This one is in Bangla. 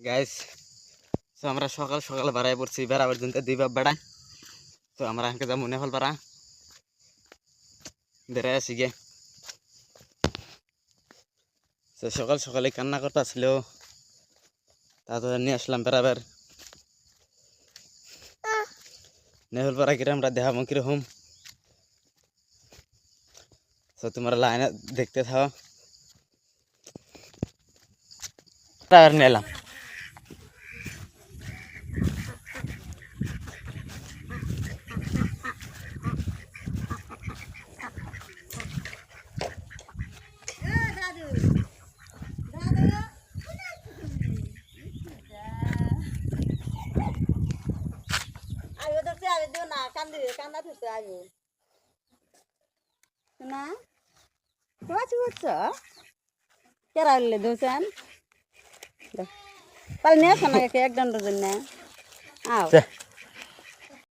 গাইস তো আমরা সকাল সকাল বেড়াই পড়ছি বেড়াবার জন্য দুই বাপ বেড়ায়। তো আমরা আজকে যাব নেপাল পাড়া। বেড়াই আসি গে তো সকাল সকালে কান্না করতে ছিল তারপরে নিয়ে আসলাম বেড়াবার। নেপাল পাড়া কিরম আমরা দেখাবো কীরকম। তো তোমরা লাইনে দেখতে থাও বেড়াবার নিয়ে আইব দিও না কান্দি কান্দা ধরতে আইব না তোমার কি করছ কেরা হইলে দোষান তাহলে নিয়ে আসো না এক জন্য আও।